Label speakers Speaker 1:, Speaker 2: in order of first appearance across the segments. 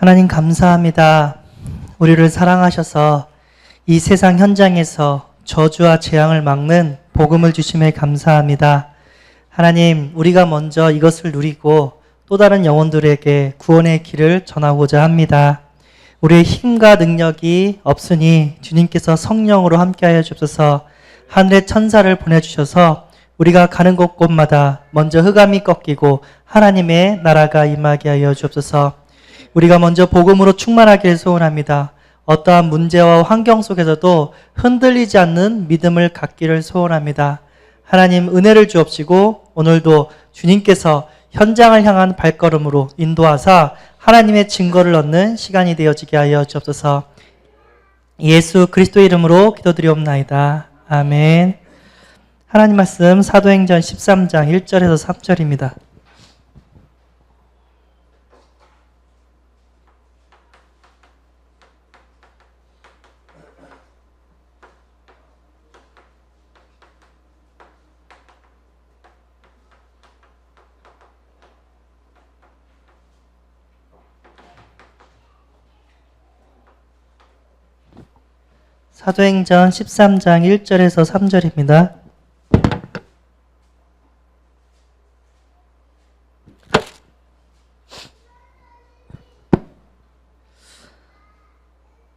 Speaker 1: 하나님 감사합니다. 우리를 사랑하셔서 이 세상 현장에서 저주와 재앙을 막는 복음을 주심에 감사합니다. 하나님, 우리가 먼저 이것을 누리고 또 다른 영혼들에게 구원의 길을 전하고자 합니다. 우리의 힘과 능력이 없으니 주님께서 성령으로 함께하여 주옵소서 하늘의 천사를 보내주셔서 우리가 가는 곳곳마다 먼저 흑암이 꺾이고 하나님의 나라가 임하게 하여 주옵소서 우리가 먼저 복음으로 충만하기를 소원합니다. 어떠한 문제와 환경 속에서도 흔들리지 않는 믿음을 갖기를 소원합니다. 하나님 은혜를 주옵시고 오늘도 주님께서 현장을 향한 발걸음으로 인도하사 하나님의 증거를 얻는 시간이 되어지게 하여 주옵소서. 예수 그리스도 이름으로 기도드리옵나이다. 아멘. 하나님 말씀 사도행전 13장 1절에서 3절입니다. 사도행전 13장 1절에서 3절입니다.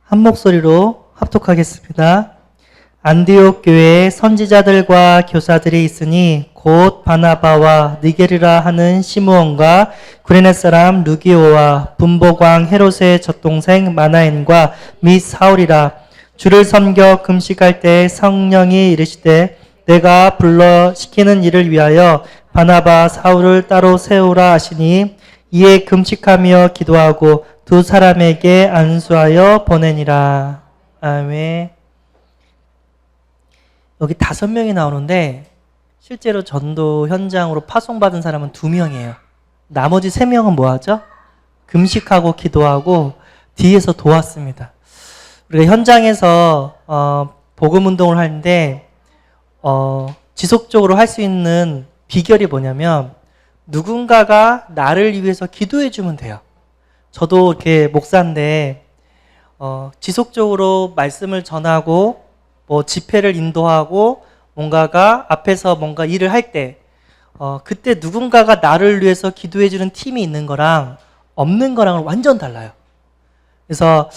Speaker 1: 한 목소리로 합독하겠습니다. 안디옥 교회에 선지자들과 교사들이 있으니 곧 바나바와 니게르라 하는 시므온과 구레네 사람 루기오와 분보광 헤롯의 젖동생 마나엔과 미 사울이라 주를 섬겨 금식할 때 성령이 이르시되 내가 불러 시키는 일을 위하여 바나바 사울을 따로 세우라 하시니 이에 금식하며 기도하고 두 사람에게 안수하여 보내니라. 아멘. 여기 다섯 명이 나오는데 실제로 전도 현장으로 파송받은 사람은 두 명이에요. 나머지 세 명은 뭐 하죠? 금식하고 기도하고 뒤에서 도왔습니다. 우리가 현장에서 어, 복음 운동을 하는데 어, 지속적으로 할 수 있는 비결이 뭐냐면 누군가가 나를 위해서 기도해 주면 돼요. 저도 이렇게 목사인데 어, 지속적으로 말씀을 전하고 뭐 집회를 인도하고 뭔가가 앞에서 뭔가 일을 할때 어, 그때 누군가가 나를 위해서 기도해 주는 팀이 있는 거랑 없는 거랑은 완전 달라요. 그래서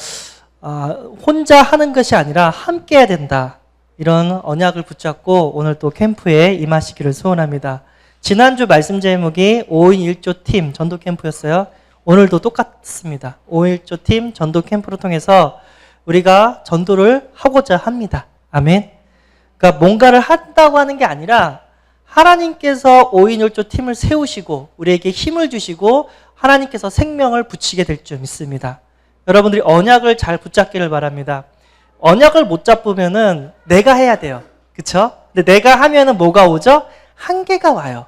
Speaker 1: 아, 혼자 하는 것이 아니라 함께 해야 된다. 이런 언약을 붙잡고 오늘 또 캠프에 임하시기를 소원합니다. 지난주 말씀 제목이 5인 1조 팀 전도 캠프였어요. 오늘도 똑같습니다. 5인 1조 팀 전도 캠프를 통해서 우리가 전도를 하고자 합니다. 아멘. 그러니까 뭔가를 한다고 하는 게 아니라 하나님께서 5인 1조 팀을 세우시고 우리에게 힘을 주시고 하나님께서 생명을 붙이게 될 줄 믿습니다. 여러분들이 언약을 잘 붙잡기를 바랍니다. 언약을 못 잡으면은 내가 해야 돼요. 그쵸? 근데 내가 하면은 뭐가 오죠? 한계가 와요.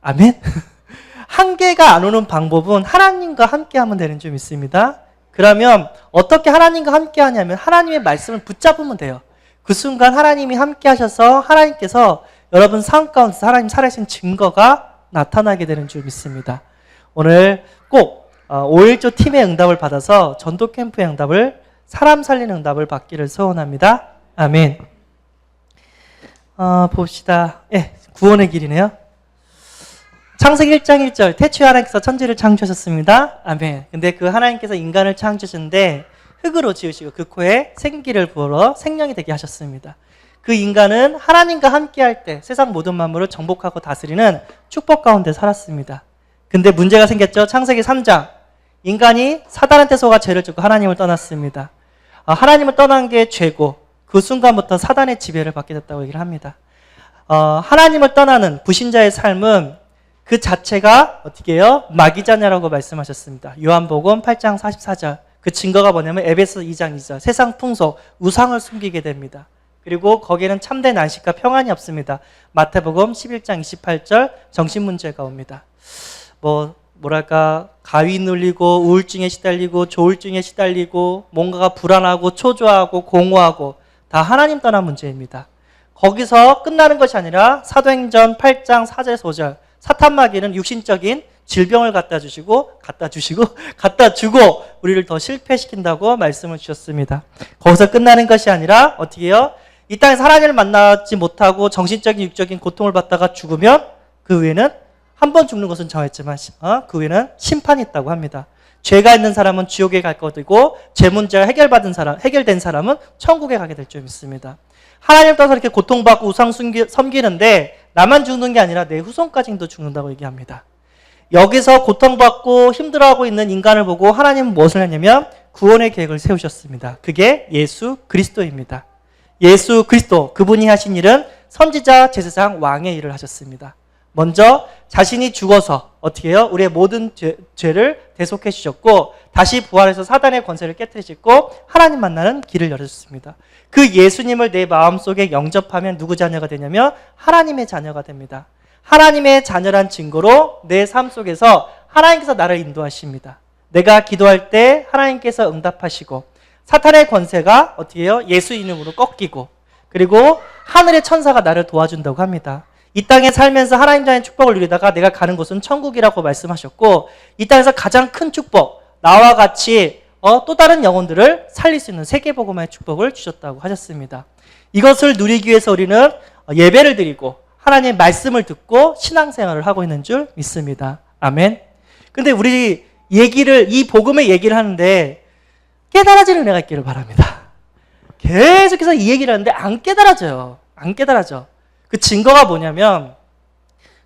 Speaker 1: 아멘? 한계가 안 오는 방법은 하나님과 함께 하면 되는 줄 믿습니다. 그러면 어떻게 하나님과 함께 하냐면 하나님의 말씀을 붙잡으면 돼요. 그 순간 하나님이 함께 하셔서 하나님께서 여러분 삶 가운데서 하나님 살아계신 증거가 나타나게 되는 줄 믿습니다. 오늘 꼭 5일조 팀의 응답을 받아서 전도 캠프의 응답을 사람 살리는 응답을 받기를 소원합니다. 아멘. 어, 봅시다. 예, 구원의 길이네요. 창세기 1장 1절 태초에 하나님께서 천지를 창조하셨습니다. 아멘. 근데 그 하나님께서 인간을 창조하셨는데 흙으로 지으시고 그 코에 생기를 부어 생명이 되게 하셨습니다. 그 인간은 하나님과 함께 할 때 세상 모든 만물을 정복하고 다스리는 축복 가운데 살았습니다. 근데 문제가 생겼죠. 창세기 3장. 인간이 사단한테 속아 죄를 짓고 하나님을 떠났습니다. 아, 하나님을 떠난 게 죄고 그 순간부터 사단의 지배를 받게 됐다고 얘기를 합니다. 어, 하나님을 떠나는 불신자의 삶은 그 자체가 어떻게 해요? 마귀자냐라고 말씀하셨습니다. 요한복음 8장 44절. 그 증거가 뭐냐면 에베소 2장 2절. 세상 풍속, 우상을 숨기게 됩니다. 그리고 거기에는 참된 안식과 평안이 없습니다. 마태복음 11장 28절 정신 문제가 옵니다. 뭐 뭐랄까 가위 눌리고 우울증에 시달리고 조울증에 시달리고 뭔가가 불안하고 초조하고 공허하고 다 하나님 떠난 문제입니다. 거기서 끝나는 것이 아니라 사도행전 8장 4절 5절 사탄 마귀는 육신적인 질병을 갖다 주시고 갖다 주시고 갖다 주고 우리를 더 실패시킨다고 말씀을 주셨습니다. 거기서 끝나는 것이 아니라 어떻게 해요? 이 땅에서 하나님을 만나지 못하고 정신적인 육적인 고통을 받다가 죽으면 그 후에는 한 번 죽는 것은 정했지만 어? 그 후에는 심판이 있다고 합니다. 죄가 있는 사람은 지옥에 갈 것이고 죄 문제가 해결받은 사람, 해결된 사람은 천국에 가게 될 줄 믿습니다. 하나님 따라서 이렇게 고통받고 우상 숨기, 섬기는데 나만 죽는 게 아니라 내 후손까지도 죽는다고 얘기합니다. 여기서 고통받고 힘들어하고 있는 인간을 보고 하나님은 무엇을 했냐면 구원의 계획을 세우셨습니다. 그게 예수 그리스도입니다. 예수 그리스도 그분이 하신 일은 선지자 제사장 왕의 일을 하셨습니다. 먼저 자신이 죽어서 어떻게 해요? 우리의 모든 죄, 죄를 대속해 주셨고 다시 부활해서 사단의 권세를 깨뜨리셨고 하나님 만나는 길을 열어주셨습니다. 그 예수님을 내 마음속에 영접하면 누구 자녀가 되냐면 하나님의 자녀가 됩니다. 하나님의 자녀란 증거로 내 삶 속에서 하나님께서 나를 인도하십니다. 내가 기도할 때 하나님께서 응답하시고 사탄의 권세가 어떻게 해요? 예수 이름으로 꺾이고 그리고 하늘의 천사가 나를 도와준다고 합니다. 이 땅에 살면서 하나님 자의 축복을 누리다가 내가 가는 곳은 천국이라고 말씀하셨고 이 땅에서 가장 큰 축복 나와 같이 어, 또 다른 영혼들을 살릴 수 있는 세계복음화의 축복을 주셨다고 하셨습니다. 이것을 누리기 위해서 우리는 예배를 드리고 하나님의 말씀을 듣고 신앙생활을 하고 있는 줄 믿습니다. 아멘. 근데 우리 얘기를 이 복음의 얘기를 하는데 깨달아지는 은혜가 있기를 바랍니다. 계속해서 이 얘기를 하는데 안 깨달아져요. 안 깨달아져. 그 증거가 뭐냐면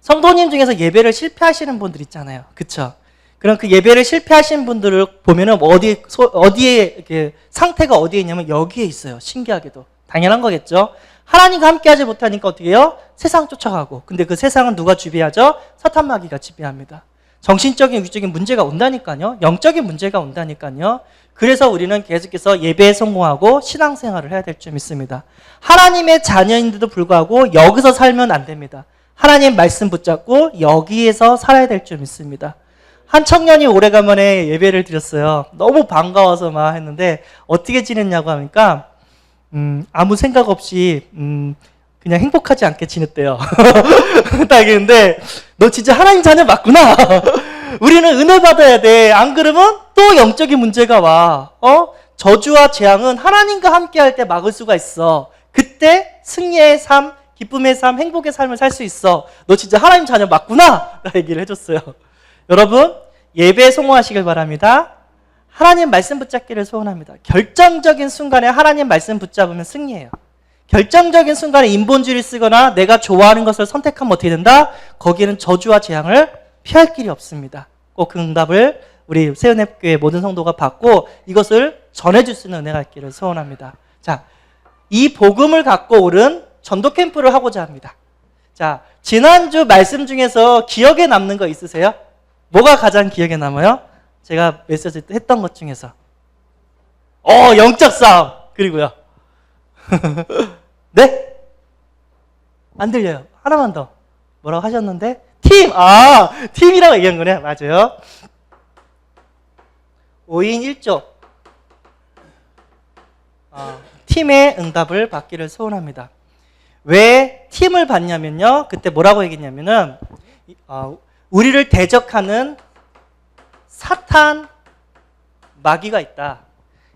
Speaker 1: 성도님 중에서 예배를 실패하시는 분들 있잖아요. 그쵸? 그럼 그 예배를 실패하신 분들을 보면은 어디 어디에 이렇게 상태가 어디에 있냐면 여기에 있어요. 신기하게도 당연한 거겠죠. 하나님과 함께하지 못하니까 어떻게 해요? 세상 쫓아가고. 근데 그 세상은 누가 지배하죠? 사탄 마귀가 지배합니다. 정신적인 육적인 문제가 온다니까요. 영적인 문제가 온다니까요. 그래서 우리는 계속해서 예배에 성공하고 신앙생활을 해야 될 줄 믿습니다. 하나님의 자녀인데도 불구하고 여기서 살면 안 됩니다. 하나님 말씀 붙잡고 여기에서 살아야 될 줄 믿습니다. 한 청년이 오래간만에 예배를 드렸어요. 너무 반가워서 막 했는데 어떻게 지냈냐고 하니까 음, 아무 생각 없이 음, 그냥 행복하지 않게 지냈대요. 딱 했는데 너 진짜 하나님 자녀 맞구나. 우리는 은혜 받아야 돼. 안 그러면 또 영적인 문제가 와. 어? 저주와 재앙은 하나님과 함께 할 때 막을 수가 있어. 그때 승리의 삶, 기쁨의 삶, 행복의 삶을 살 수 있어. 너 진짜 하나님 자녀 맞구나. 나 얘기를 해줬어요. 여러분, 예배에 성공하시길 바랍니다. 하나님 말씀 붙잡기를 소원합니다. 결정적인 순간에 하나님 말씀 붙잡으면 승리예요. 결정적인 순간에 인본주의를 쓰거나 내가 좋아하는 것을 선택하면 어떻게 된다? 거기에는 저주와 재앙을 피할 길이 없습니다. 꼭 그 응답을 우리 세운앱교회 모든 성도가 받고 이것을 전해줄 수 있는 은혜가 있기를 소원합니다. 자, 이 복음을 갖고 오른 전도 캠프를 하고자 합니다. 자, 지난주 말씀 중에서 기억에 남는 거 있으세요? 뭐가 가장 기억에 남아요? 제가 메시지 했던 것 중에서. 어, 영적 싸움. 그리고요. 네? 안 들려요. 하나만 더. 뭐라고 하셨는데? 팀! 아, 팀이라고 얘기한 거네. 맞아요. 5인 1조. 아, 팀의 응답을 받기를 소원합니다. 왜 팀을 받냐면요. 그때 뭐라고 얘기했냐면은, 어, 우리를 대적하는 사탄 마귀가 있다.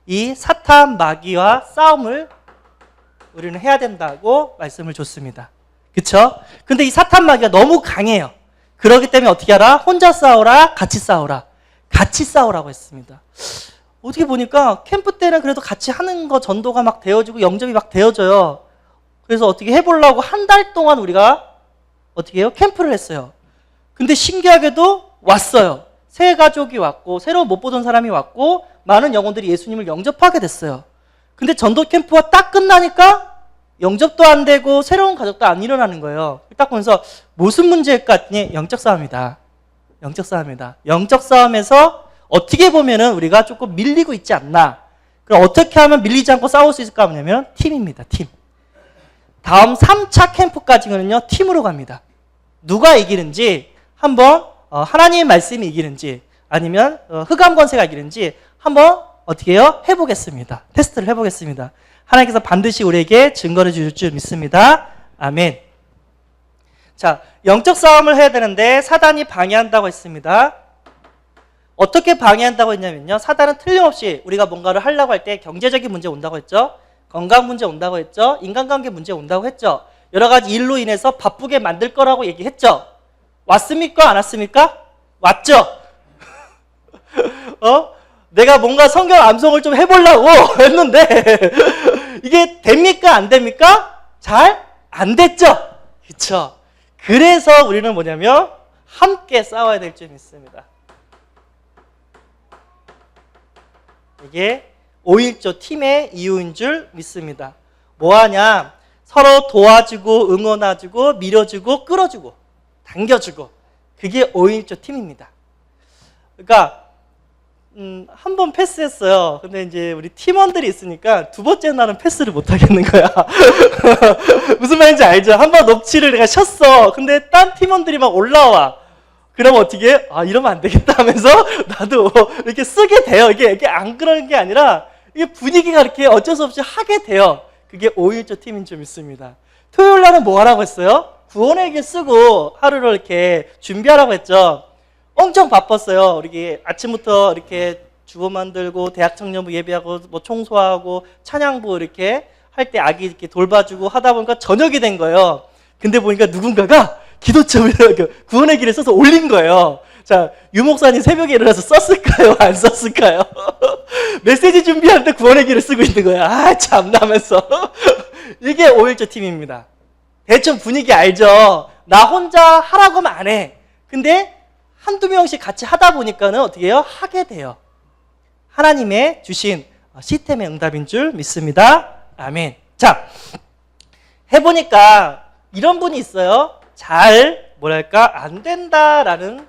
Speaker 1: 이 사탄 마귀와 싸움을 우리는 해야 된다고 말씀을 줬습니다. 그쵸? 근데 이 사탄 마귀가 너무 강해요. 그러기 때문에 어떻게 하라? 혼자 싸우라, 같이 싸우라. 같이 싸우라고 했습니다. 어떻게 보니까 캠프 때는 그래도 같이 하는 거 전도가 막 되어지고 영접이 막 되어져요. 그래서 어떻게 해보려고 한 달 동안 우리가 어떻게 해요? 캠프를 했어요. 근데 신기하게도 왔어요. 새 가족이 왔고, 새로 못 보던 사람이 왔고, 많은 영혼들이 예수님을 영접하게 됐어요. 근데 전도 캠프가 딱 끝나니까 영접도 안 되고 새로운 가족도 안 일어나는 거예요. 딱 보면서 무슨 문제일까 했더니 영적 싸움이다. 영적 싸움이다. 영적 싸움에서 어떻게 보면은 우리가 조금 밀리고 있지 않나. 그럼 어떻게 하면 밀리지 않고 싸울 수 있을까 하냐면 팀입니다. 팀. 다음 3차 캠프까지는요, 팀으로 갑니다. 누가 이기는지 한번 어, 하나님의 말씀이 이기는지 아니면 어, 흑암 권세가 이기는지 한번 어떻게 해요? 해보겠습니다. 테스트를 해보겠습니다. 하나님께서 반드시 우리에게 증거를 주실 줄 믿습니다. 아멘. 자, 영적 싸움을 해야 되는데 사단이 방해한다고 했습니다. 어떻게 방해한다고 했냐면요. 사단은 틀림없이 우리가 뭔가를 하려고 할 때 경제적인 문제 온다고 했죠. 건강 문제 온다고 했죠. 인간관계 문제 온다고 했죠. 여러 가지 일로 인해서 바쁘게 만들 거라고 얘기했죠. 왔습니까? 안 왔습니까? 왔죠. 어? 내가 뭔가 성경 암송을 좀 해보려고 했는데 이게 됩니까? 안 됩니까? 잘 안 됐죠. 그렇죠. 그래서 우리는 뭐냐면 함께 싸워야 될 점이 있습니다. 이게 5.1조 팀의 이유인 줄 믿습니다. 뭐하냐? 서로 도와주고 응원해주고 밀어주고 끌어주고 당겨주고 그게 5.1조 팀입니다. 그러니까 음, 한 번 패스했어요. 근데 이제 우리 팀원들이 있으니까 두 번째 날은 패스를 못 하겠는 거야. 무슨 말인지 알죠? 한 번 녹취를 내가 쉬었어. 근데 딴 팀원들이 막 올라와. 그럼 어떻게 해? 아, 이러면 안 되겠다 하면서 나도 이렇게 쓰게 돼요. 이게, 이게 안 그러는 게 아니라 이게 분위기가 이렇게 어쩔 수 없이 하게 돼요. 그게 5일조 팀인 줄 믿습니다. 토요일 날은 뭐 하라고 했어요? 구원에게 쓰고 하루를 이렇게 준비하라고 했죠. 엄청 바빴어요. 우리 아침부터 이렇게 주보 만들고 대학 청년부 예배하고 뭐 청소하고 찬양부 이렇게 할 때 아기 이렇게 돌봐주고 하다 보니까 저녁이 된 거예요. 근데 보니까 누군가가 기도점을 그 구원의 길에 써서 올린 거예요. 자, 유목사님 새벽에 일어나서 썼을까요? 안 썼을까요? 메시지 때 구원의 길을 쓰고 있는 거야. 아, 참나면서. 이게 5일조 팀입니다. 대충 분위기 알죠? 나 혼자 하라고 하면 안 해. 근데 한두 명씩 같이 하다 보니까는 어떻게 해요? 하게 돼요. 하나님의 주신 시스템의 응답인 줄 믿습니다. 아멘. 자, 해보니까 이런 분이 있어요. 잘, 뭐랄까, 안 된다라는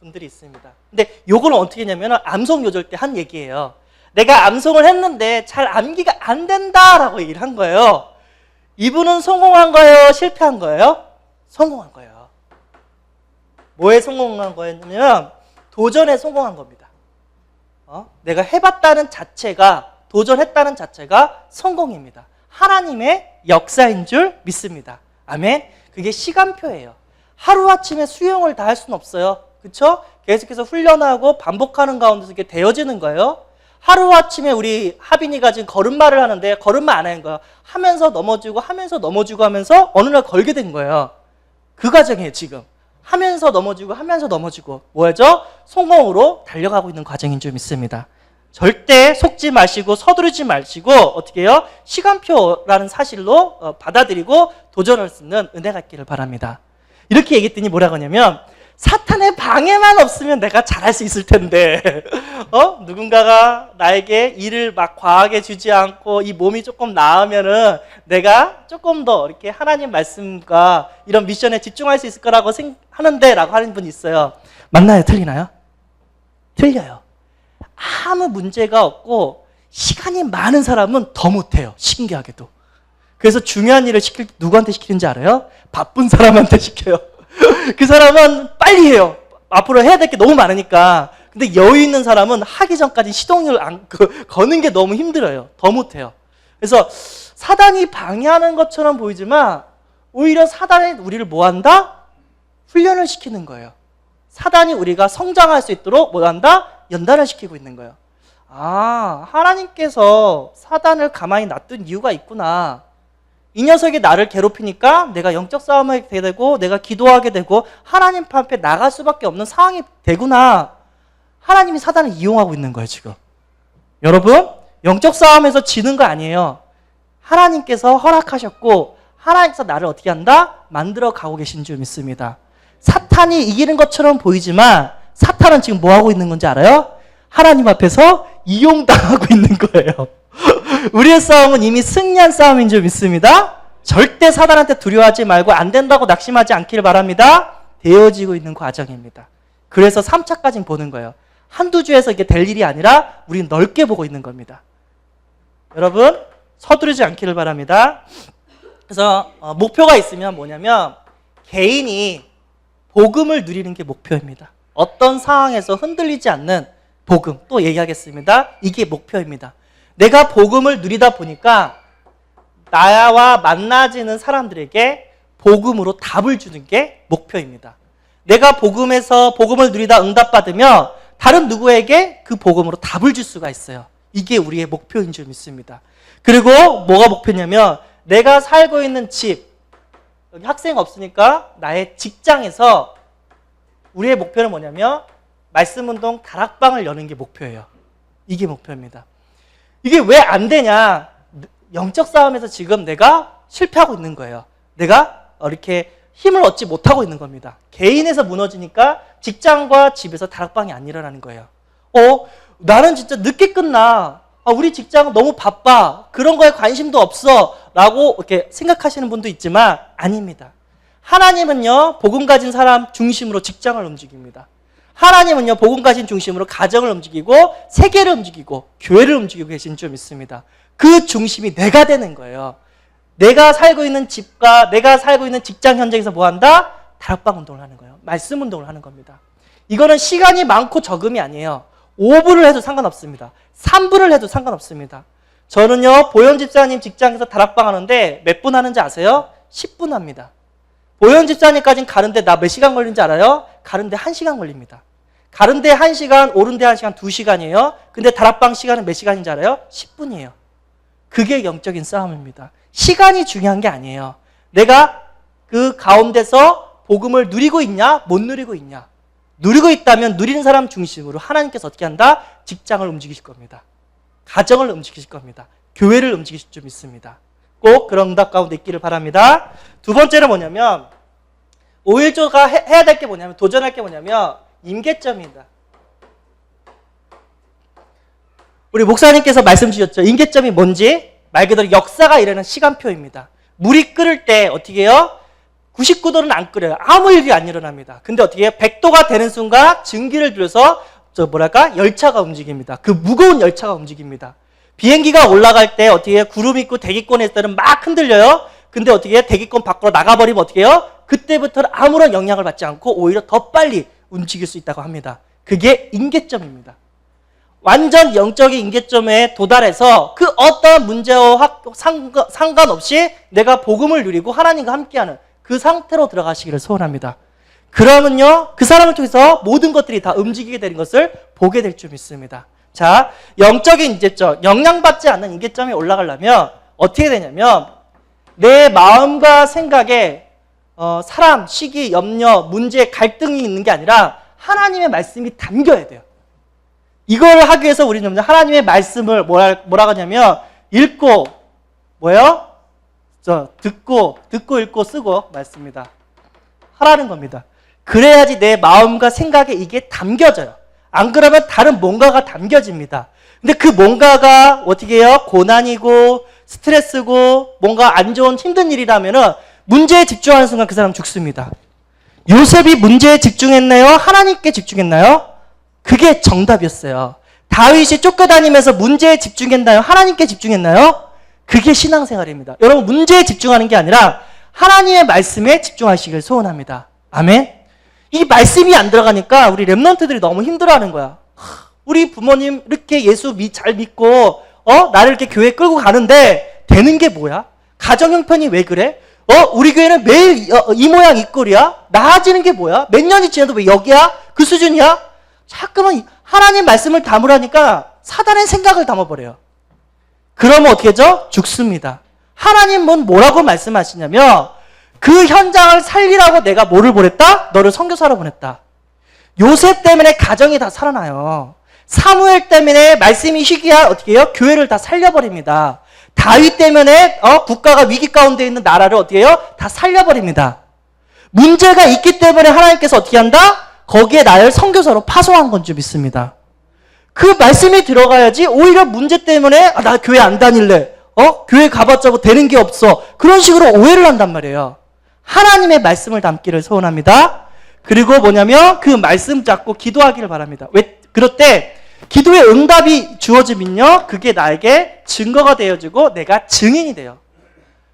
Speaker 1: 분들이 있습니다. 근데 요거는 어떻게 했냐면 암송 요절 때 한 얘기예요. 내가 암송을 했는데 잘 암기가 안 된다라고 얘기를 한 거예요. 이분은 성공한 거예요? 실패한 거예요? 성공한 거예요. 뭐에 성공한 거였냐면 도전에 성공한 겁니다. 어? 내가 해봤다는 자체가 도전했다는 자체가 성공입니다. 하나님의 역사인 줄 믿습니다. 아멘. 그게 시간표예요. 하루아침에 수영을 다 할 수는 없어요. 그렇죠? 계속해서 훈련하고 반복하는 가운데서 이게 되어지는 거예요. 하루아침에 우리 하빈이가 지금 걸음마를 하는데 걸음마 안 하는 거야. 하면서 넘어지고 하면서 넘어지고 하면서 어느 날 걸게 된 거예요. 그 과정이에요, 지금. 하면서 넘어지고 하면서 넘어지고 뭐죠? 성공으로 달려가고 있는 과정인 줄 믿습니다. 절대 속지 마시고 서두르지 마시고 어떻게 해요? 시간표라는 사실로 어, 받아들이고 도전할 수 있는 은혜가 있기를 바랍니다. 이렇게 얘기했더니 뭐라고 하냐면 사탄의 방해만 없으면 내가 잘할 수 있을 텐데 어 누군가가 나에게 일을 막 과하게 주지 않고 이 몸이 조금 나으면은 내가 조금 더 이렇게 하나님 말씀과 이런 미션에 집중할 수 있을 거라고 생각 하는데 라고 하는 분이 있어요. 맞나요? 틀리나요? 틀려요. 아무 문제가 없고 시간이 많은 사람은 더 못해요. 신기하게도. 그래서 중요한 일을 시킬 때 누구한테 시키는지 알아요? 바쁜 사람한테 시켜요. 그 사람은 빨리 해요. 앞으로 해야 될 게 너무 많으니까. 근데 여유 있는 사람은 하기 전까지 시동을 안, 그, 거는 게 너무 힘들어요. 더 못해요. 그래서 사단이 방해하는 것처럼 보이지만 오히려 사단이 우리를 뭐 한다? 훈련을 시키는 거예요. 사단이 우리가 성장할 수 있도록 뭐 한다? 연단을 시키고 있는 거예요. 아, 하나님께서 사단을 가만히 놔둔 이유가 있구나. 이 녀석이 나를 괴롭히니까 내가 영적 싸움을 하게 되고 내가 기도하게 되고 하나님 앞에 나갈 수밖에 없는 상황이 되구나. 하나님이 사단을 이용하고 있는 거예요, 지금. 여러분, 영적 싸움에서 지는 거 아니에요. 하나님께서 허락하셨고 하나님께서 나를 어떻게 한다? 만들어 가고 계신 줄 믿습니다. 사탄이 이기는 것처럼 보이지만 사탄은 지금 뭐 하고 있는 건지 알아요? 하나님 앞에서 이용당하고 있는 거예요. 우리의 싸움은 이미 승리한 싸움인 줄 믿습니다. 절대 사단한테 두려워하지 말고 안 된다고 낙심하지 않기를 바랍니다. 되어지고 있는 과정입니다. 그래서 3차까지 보는 거예요. 한두 주에서 이게 될 일이 아니라 우리는 넓게 보고 있는 겁니다. 여러분, 서두르지 않기를 바랍니다. 그래서 어, 목표가 있으면 뭐냐면 개인이 복음을 누리는 게 목표입니다. 어떤 상황에서 흔들리지 않는 복음, 또 얘기하겠습니다. 이게 목표입니다. 내가 복음을 누리다 보니까 나와 만나지는 사람들에게 복음으로 답을 주는 게 목표입니다. 내가 복음에서 복음을 누리다 응답받으면 다른 누구에게 그 복음으로 답을 줄 수가 있어요. 이게 우리의 목표인 줄 믿습니다. 그리고 뭐가 목표냐면 내가 살고 있는 집 여기 학생 없으니까 나의 직장에서 우리의 목표는 뭐냐면 말씀운동 다락방을 여는 게 목표예요. 이게 목표입니다. 이게 왜 안 되냐? 영적 싸움에서 지금 내가 실패하고 있는 거예요. 내가 이렇게 힘을 얻지 못하고 있는 겁니다. 개인에서 무너지니까 직장과 집에서 다락방이 안 일어나는 거예요. 어, 나는 진짜 늦게 끝나. 아, 우리 직장은 너무 바빠. 그런 거에 관심도 없어. 라고 이렇게 생각하시는 분도 있지만 아닙니다. 하나님은요, 복음 가진 사람 중심으로 직장을 움직입니다. 하나님은요, 복음 가진 중심으로 가정을 움직이고, 세계를 움직이고, 교회를 움직이고 계신 줄 믿습니다. 그 중심이 내가 되는 거예요. 내가 살고 있는 집과 내가 살고 있는 직장 현장에서 뭐 한다? 다락방 운동을 하는 거예요. 말씀 운동을 하는 겁니다. 이거는 시간이 많고 적음이 아니에요. 5분을 해도 상관없습니다. 3분을 해도 상관없습니다. 저는요, 보현 집사님 직장에서 다락방 하는데 몇 분 하는지 아세요? 10분 합니다. 보현 집사님까지 가는데 나 몇 시간 걸리는지 알아요? 가는데 1시간 걸립니다. 가는데 1시간, 오는데 1시간, 2시간이에요. 근데 다락방 시간은 몇 시간인지 알아요? 10분이에요. 그게 영적인 싸움입니다. 시간이 중요한 게 아니에요. 내가 그 가운데서 복음을 누리고 있냐, 못 누리고 있냐. 누리고 있다면 누리는 사람 중심으로 하나님께서 어떻게 한다? 직장을 움직이실 겁니다. 가정을 움직이실 겁니다. 교회를 움직이실 줄 믿습니다. 꼭 그런 응답 가운데 있기를 바랍니다. 두 번째는 뭐냐면 5일조가 해야 될 게 뭐냐면 도전할 게 뭐냐면 임계점입니다. 우리 목사님께서 말씀 주셨죠. 임계점이 뭔지 말 그대로 역사가 일어나는 시간표입니다. 물이 끓을 때 어떻게 해요? 99도는 안 끓여요. 아무 일이 안 일어납니다. 근데 어떻게 해요? 100도가 되는 순간 증기를 들여서 저 뭐랄까? 열차가 움직입니다. 그 무거운 열차가 움직입니다. 비행기가 올라갈 때 어떻게? 구름 있고 대기권에 있을 때는 막 흔들려요. 근데 어떻게? 대기권 밖으로 나가버리면 어떻게 해요? 그때부터는 아무런 영향을 받지 않고 오히려 더 빨리 움직일 수 있다고 합니다. 그게 임계점입니다. 완전 영적인 임계점에 도달해서 그 어떤 문제와 상관없이 내가 복음을 누리고 하나님과 함께하는 그 상태로 들어가시기를 소원합니다. 그러면요, 그 사람을 통해서 모든 것들이 다 움직이게 되는 것을 보게 될 줄 믿습니다. 자, 영적인 임계점, 영향받지 않는 임계점에 올라가려면 어떻게 되냐면 내 마음과 생각에 어, 사람, 시기, 염려, 문제, 갈등이 있는 게 아니라 하나님의 말씀이 담겨야 돼요. 이걸 하기 위해서 우리는 하나님의 말씀을 뭐라, 뭐라 하냐면 읽고 뭐요? 저 듣고 듣고 읽고 쓰고 말씀입니다. 하라는 겁니다. 그래야지 내 마음과 생각에 이게 담겨져요. 안 그러면 다른 뭔가가 담겨집니다. 근데 그 뭔가가 어떻게 해요? 고난이고 스트레스고 뭔가 안 좋은 힘든 일이라면은 문제에 집중하는 순간 그 사람 죽습니다. 요셉이 문제에 집중했나요? 하나님께 집중했나요? 그게 정답이었어요. 다윗이 쫓겨다니면서 문제에 집중했나요? 하나님께 집중했나요? 그게 신앙생활입니다. 여러분 문제에 집중하는 게 아니라 하나님의 말씀에 집중하시길 소원합니다. 아멘. 이 말씀이 안 들어가니까 우리 랩런트들이 너무 힘들어하는 거야. 우리 부모님 이렇게 예수 잘 믿고 어 나를 이렇게 교회 끌고 가는데 되는 게 뭐야? 가정 형편이 왜 그래? 어 우리 교회는 매일 어, 이 모양 이 꼴이야? 나아지는 게 뭐야? 몇 년이 지나도 왜 여기야? 그 수준이야? 자꾸만 하나님 말씀을 담으라니까 사단의 생각을 담아버려요. 그러면 어떻게 죠 죽습니다. 하나님은 뭐라고 말씀하시냐면 그 현장을 살리라고 내가 뭐를 보냈다? 너를 선교사로 보냈다. 요셉 때문에 가정이 다 살아나요. 사무엘 때문에 말씀이 희귀한 어떻게 해요? 교회를 다 살려버립니다. 다윗 때문에 어, 국가가 위기 가운데 있는 나라를 어떻게 해요? 다 살려버립니다. 문제가 있기 때문에 하나님께서 어떻게 한다? 거기에 나를 선교사로 파송한 건 줄 믿습니다. 그 말씀이 들어가야지 오히려 문제 때문에 아, 나 교회 안 다닐래. 어? 교회 가봤자 뭐 되는 게 없어. 그런 식으로 오해를 한단 말이에요. 하나님의 말씀을 담기를 소원합니다. 그리고 뭐냐면 그 말씀 잡고 기도하기를 바랍니다. 왜 그럴 때 기도의 응답이 주어지면요. 그게 나에게 증거가 되어지고 내가 증인이 돼요.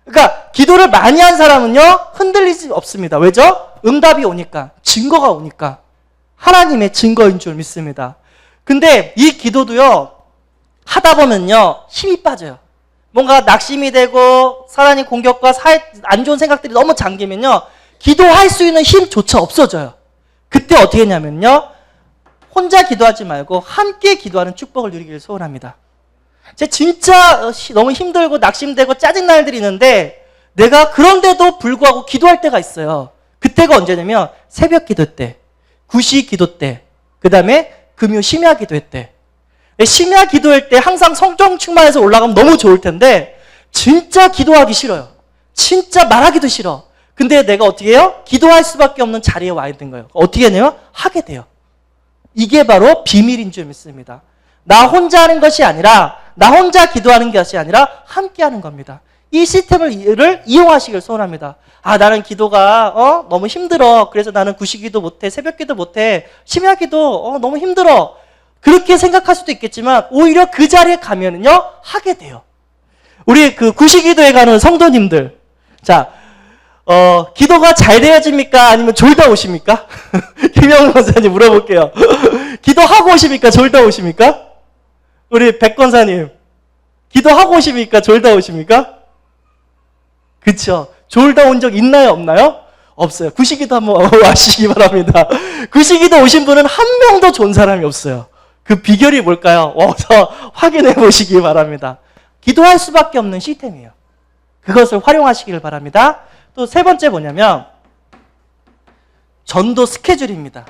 Speaker 1: 그러니까 기도를 많이 한 사람은요. 흔들리지 없습니다. 왜죠? 응답이 오니까 증거가 오니까 하나님의 증거인 줄 믿습니다. 근데 이 기도도요. 하다 보면요. 힘이 빠져요. 뭔가 낙심이 되고 사단의 공격과 사회, 안 좋은 생각들이 너무 잠기면요. 기도할 수 있는 힘조차 없어져요. 그때 어떻게 했냐면요. 혼자 기도하지 말고 함께 기도하는 축복을 누리기를 소원합니다. 제 진짜 어, 시- 너무 힘들고 낙심되고 짜증날 일들이 있는데 내가 그런데도 불구하고 기도할 때가 있어요. 그때가 언제냐면 새벽 기도 때, 구시 기도 때, 그 다음에 금요 심야 기도회 때. 심야 기도할 때 항상 성령 충만해서 올라가면 너무 좋을 텐데 진짜 기도하기 싫어요. 진짜 말하기도 싫어. 근데 내가 어떻게 해요? 기도할 수밖에 없는 자리에 와 있는 거예요. 어떻게 해요? 하게 돼요. 이게 바로 비밀인 줄 믿습니다. 나 혼자 하는 것이 아니라 나 혼자 기도하는 것이 아니라 함께 하는 겁니다. 이 시스템을 을 이용하시길 소원합니다. 아 나는 기도가 어 너무 힘들어. 그래서 나는 구시기도 못해, 새벽기도 못해, 심야기도 어 너무 힘들어. 그렇게 생각할 수도 있겠지만 오히려 그 자리에 가면은요 하게 돼요. 우리 그 구시기도에 가는 성도님들, 자, 어 기도가 잘 되어집니까? 아니면 졸다 오십니까? 김영훈 권사님 물어볼게요. 기도하고 오십니까? 졸다 오십니까? 우리 백 권사님, 기도하고 오십니까? 졸다 오십니까? 그쵸. 졸다 온 적 있나요? 없나요? 없어요. 구시기도 한번 와시기 바랍니다. 구시기도 오신 분은 한 명도 존 사람이 없어요. 그 비결이 뭘까요? 와서 확인해 보시기 바랍니다. 기도할 수밖에 없는 시스템이에요. 그것을 활용하시기를 바랍니다. 또 세 번째 뭐냐면 전도 스케줄입니다.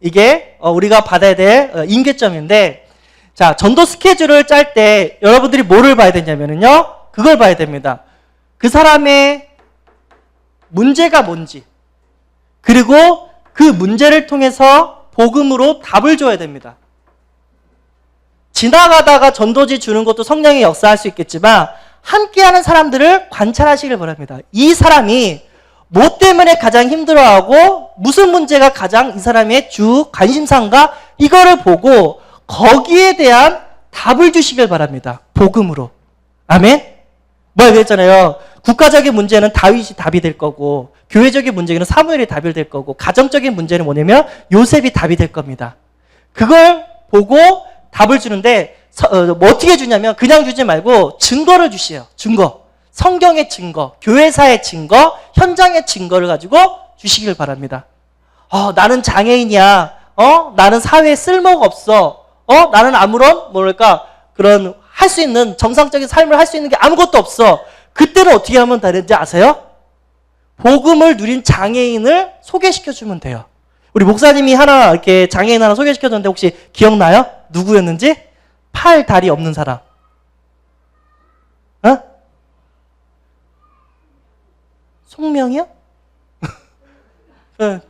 Speaker 1: 이게 어, 우리가 받아야 될 어, 임계점인데 자 전도 스케줄을 짤 때 여러분들이 뭐를 봐야 되냐면요 그걸 봐야 됩니다. 그 사람의 문제가 뭔지 그리고 그 문제를 통해서 복음으로 답을 줘야 됩니다. 지나가다가 전도지 주는 것도 성령의 역사할 수 있겠지만 함께하는 사람들을 관찰하시길 바랍니다. 이 사람이 뭐 때문에 가장 힘들어하고 무슨 문제가 가장 이 사람의 주 관심사인가 이거를 보고 거기에 대한 답을 주시길 바랍니다. 복음으로. 아멘. 뭐야 그랬잖아요. 국가적인 문제는 다윗이 답이 될 거고 교회적인 문제는 사무엘이 답이 될 거고 가정적인 문제는 뭐냐면 요셉이 답이 될 겁니다. 그걸 보고 답을 주는데 서- 어, 뭐 어떻게 주냐면 그냥 주지 말고 증거를 주시요. 증거. 성경의 증거, 교회사의 증거, 현장의 증거를 가지고 주시길 바랍니다. 어, 나는 장애인이야. 어, 나는 사회에 쓸모가 없어. 어, 나는 아무런 뭐랄까 그런 할 수 있는 정상적인 삶을 할 수 있는 게 아무것도 없어. 그때는 어떻게 하면 되는지 아세요? 복음을 누린 장애인을 소개시켜 주면 돼요. 우리 목사님이 하나 이렇게 장애인 하나 소개시켜 줬는데 혹시 기억나요? 누구였는지? 팔 다리 없는 사람. 어? 송명이요? 어,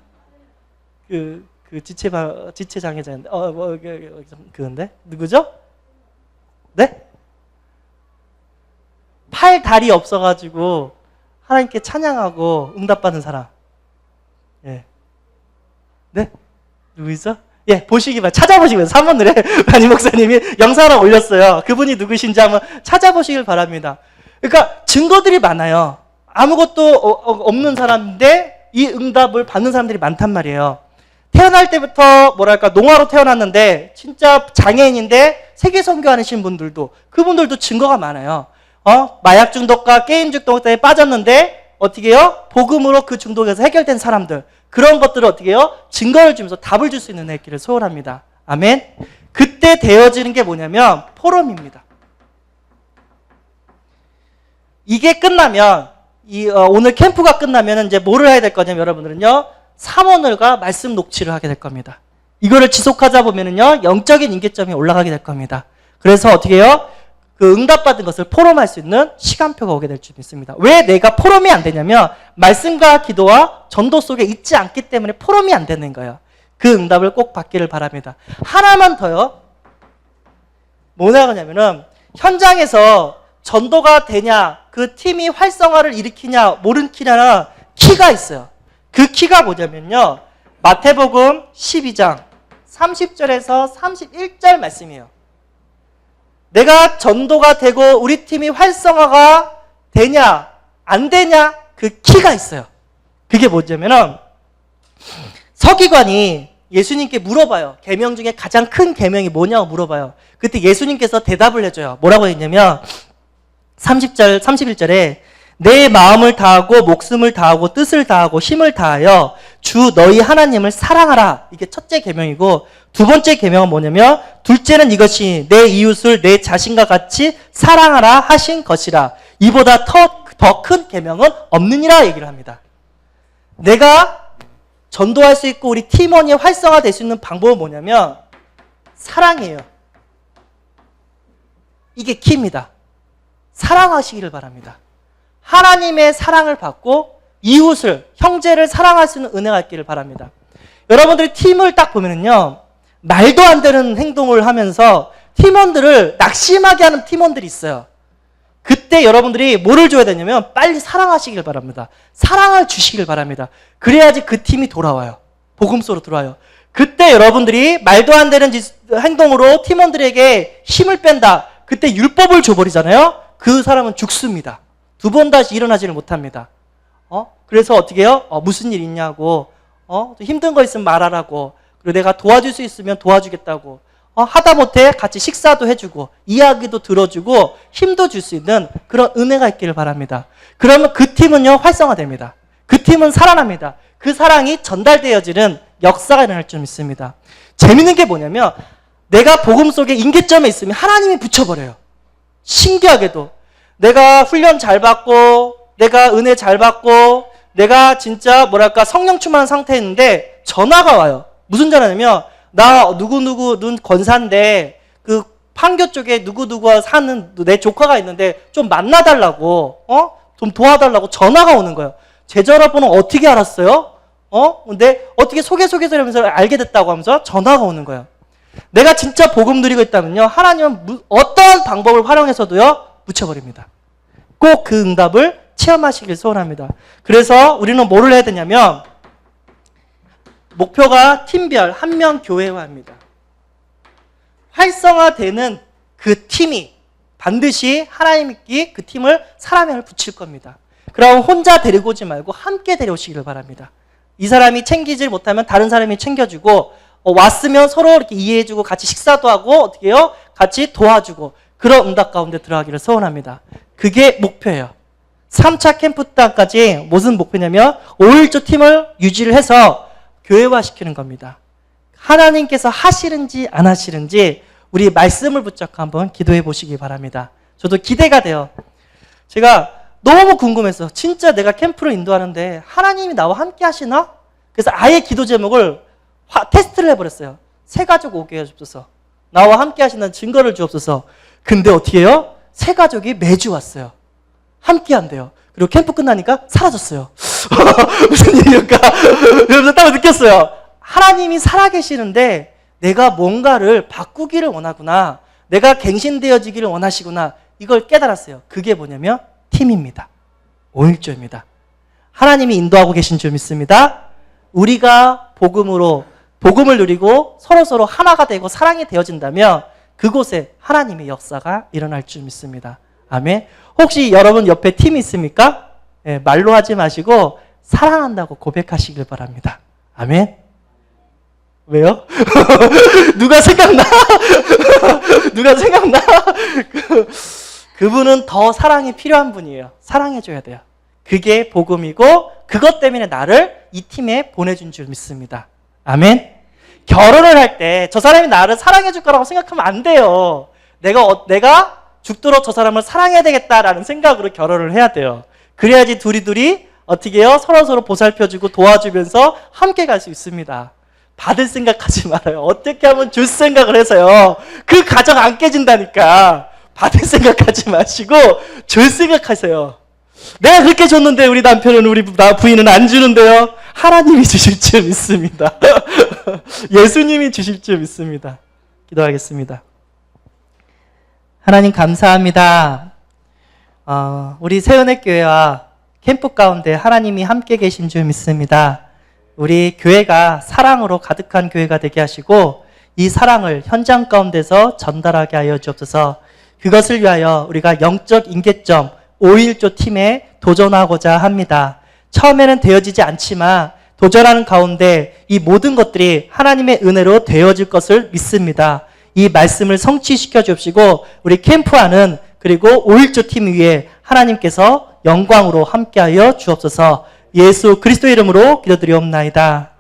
Speaker 1: 그, 그 지체 바, 지체 장애자인데, 어, 뭐, 그, 그, 그건데 누구죠? 네? 팔 다리 없어가지고 하나님께 찬양하고 응답받은 사람. 예. 네? 누구 있어? 예, 보시기 바 찾아보시면 3번을 반임 목사님이 영상 하나 올렸어요. 그분이 누구신지 한번 찾아보시길 바랍니다. 그러니까 증거들이 많아요. 아무것도 어- 어- 없는 사람인데 이 응답을 받는 사람들이 많단 말이에요. 태어날 때부터 뭐랄까 농화로 태어났는데 진짜 장애인인데 세계 선교하시는 분들도 그분들도 증거가 많아요. 어 마약 중독과 게임 중독 때문에 빠졌는데 어떻게 해요? 복음으로 그 중독에서 해결된 사람들 그런 것들을 어떻게 해요? 증거를 주면서 답을 줄 수 있는 애기를 소원합니다. 아멘. 그때 되어지는 게 뭐냐면 포럼입니다. 이게 끝나면 이 어, 오늘 캠프가 끝나면 이제 뭐를 해야 될 거냐면 여러분들은요 삼원을과 말씀 녹취를 하게 될 겁니다. 이거를 지속하다 보면은요 영적인 인계점이 올라가게 될 겁니다. 그래서 어떻게 해요? 그 응답받은 것을 포럼할 수 있는 시간표가 오게 될 줄 믿습니다. 왜 내가 포럼이 안 되냐면 말씀과 기도와 전도 속에 있지 않기 때문에 포럼이 안 되는 거예요. 그 응답을 꼭 받기를 바랍니다. 하나만 더요. 뭐냐 하냐면은 현장에서 전도가 되냐, 그 팀이 활성화를 일으키냐, 모른키냐는 키가 있어요. 그 키가 뭐냐면요. 마태복음 12장 30절에서 31절 말씀이에요. 내가 전도가 되고 우리 팀이 활성화가 되냐, 안 되냐, 그 키가 있어요. 그게 뭐냐면은 서기관이 예수님께 물어봐요. 계명 중에 가장 큰 계명이 뭐냐고 물어봐요. 그때 예수님께서 대답을 해줘요. 뭐라고 했냐면 30절, 31절에 내 마음을 다하고 목숨을 다하고 뜻을 다하고 힘을 다하여 주 너희 하나님을 사랑하라. 이게 첫째 계명이고 두 번째 계명은 뭐냐면 둘째는 이것이 내 이웃을 내 자신과 같이 사랑하라 하신 것이라. 이보다 더 큰 계명은 없느니라 얘기를 합니다. 내가 전도할 수 있고 우리 팀원이 활성화될 수 있는 방법은 뭐냐면 사랑이에요. 이게 키입니다. 사랑하시기를 바랍니다. 하나님의 사랑을 받고 이웃을, 형제를 사랑할 수 있는 은혜가 있기를 바랍니다. 여러분들이 팀을 딱 보면은요, 말도 안 되는 행동을 하면서 팀원들을 낙심하게 하는 팀원들이 있어요. 그때 여러분들이 뭐를 줘야 되냐면 빨리 사랑하시길 바랍니다. 사랑을 주시길 바랍니다. 그래야지 그 팀이 돌아와요. 복음소로 돌아와요. 그때 여러분들이 말도 안 되는 짓- 행동으로 팀원들에게 힘을 뺀다. 그때 율법을 줘버리잖아요. 그 사람은 죽습니다. 두 번 다시 일어나지를 못합니다. 어? 그래서 어떻게 해요? 어, 무슨 일 있냐고. 어? 힘든 거 있으면 말하라고. 그리고 내가 도와줄 수 있으면 도와주겠다고. 어, 하다 못해 같이 식사도 해주고, 이야기도 들어주고, 힘도 줄 수 있는 그런 은혜가 있기를 바랍니다. 그러면 그 팀은요, 활성화됩니다. 그 팀은 살아납니다. 그 사랑이 전달되어지는 역사가 일어날 줄 믿습니다. 재밌는 게 뭐냐면, 내가 복음 속에 인계점에 있으면 하나님이 붙여버려요. 신기하게도. 내가 훈련 잘 받고, 내가 은혜 잘 받고, 내가 진짜 뭐랄까 성령 충만한 상태였는데 전화가 와요. 무슨 전화냐면 나 누구누구 눈 권사인데 그 판교 쪽에 누구누구와 사는 내 조카가 있는데 좀 만나달라고 어? 좀 도와달라고 전화가 오는 거예요. 제 전화번호 어떻게 알았어요? 어? 근데 어떻게 소개 소개서 하면서 알게 됐다고 하면서 전화가 오는 거예요. 내가 진짜 복음 누리고 있다면요. 하나님은 무- 어떤 방법을 활용해서도요. 묻혀버립니다. 꼭 그 응답을 체험하시길 소원합니다. 그래서 우리는 뭐를 해야 되냐면 목표가 팀별 한 명 교회화입니다. 활성화되는 그 팀이 반드시 하나님께 그 팀을 사람을 붙일 겁니다. 그럼 혼자 데리고 오지 말고 함께 데려오시기를 바랍니다. 이 사람이 챙기질 못하면 다른 사람이 챙겨주고 어, 왔으면 서로 이렇게 이해해주고 같이 식사도 하고 어떻게 해요? 같이 도와주고 그런 응답 가운데 들어가기를 소원합니다. 그게 목표예요. 3차 캠프 때까지 무슨 목표냐면 5일조 팀을 유지를 해서 교회화시키는 겁니다. 하나님께서 하시는지 안 하시는지 우리 말씀을 붙잡고 한번 기도해 보시기 바랍니다. 저도 기대가 돼요. 제가 너무 궁금해서 진짜 내가 캠프를 인도하는데 하나님이 나와 함께 하시나? 그래서 아예 기도 제목을 화- 테스트를 해버렸어요. 새 가족 오게 해주옵소서. 나와 함께 하신다는 증거를 주옵소서. 근데 어떻게 해요? 새 가족이 매주 왔어요. 함께 한대요. 그리고 캠프 끝나니까 사라졌어요. 무슨 일일까? 여러분 딱 느꼈어요. 하나님이 살아계시는데 내가 뭔가를 바꾸기를 원하구나. 내가 갱신되어지기를 원하시구나. 이걸 깨달았어요. 그게 뭐냐면 팀입니다. 5일조입니다. 하나님이 인도하고 계신 줄 믿습니다. 우리가 복음으로 복음을 누리고 서로서로 하나가 되고 사랑이 되어진다면 그곳에 하나님의 역사가 일어날 줄 믿습니다. 아멘. 혹시 여러분 옆에 팀 있습니까? 예, 말로 하지 마시고 사랑한다고 고백하시길 바랍니다. 아멘. 왜요? 누가 생각나? 누가 생각나? 그, 그분은 더 사랑이 필요한 분이에요. 사랑해줘야 돼요. 그게 복음이고 그것 때문에 나를 이 팀에 보내준 줄 믿습니다. 아멘. 결혼을 할 때 저 사람이 나를 사랑해 줄 거라고 생각하면 안 돼요. 내가 어- 내가 죽도록 저 사람을 사랑해야 되겠다라는 생각으로 결혼을 해야 돼요. 그래야지 둘이 둘이 어떻게 해요? 서로 서로 보살펴주고 도와주면서 함께 갈 수 있습니다. 받을 생각하지 말아요. 어떻게 하면 줄 생각을 해서요. 그 가정 안 깨진다니까. 받을 생각하지 마시고 줄 생각하세요. 내가 그렇게 줬는데 우리 남편은 우리 나 부인은 안 주는데요. 하나님이 주실 줄 믿습니다. 예수님이 주실 줄 믿습니다. 기도하겠습니다. 하나님 감사합니다. 어, 우리 세은의 교회와 캠프 가운데 하나님이 함께 계신 줄 믿습니다. 우리 교회가 사랑으로 가득한 교회가 되게 하시고 이 사랑을 현장 가운데서 전달하게 하여 주옵소서. 그것을 위하여 우리가 영적 인계점 5일조 팀에 도전하고자 합니다. 처음에는 되어지지 않지만 도전하는 가운데 이 모든 것들이 하나님의 은혜로 되어질 것을 믿습니다. 이 말씀을 성취시켜 주옵시고 우리 캠프와는 그 그리고 5일조 팀 위에 하나님께서 영광으로 함께하여 주옵소서 예수 그리스도 이름으로 기도드리옵나이다.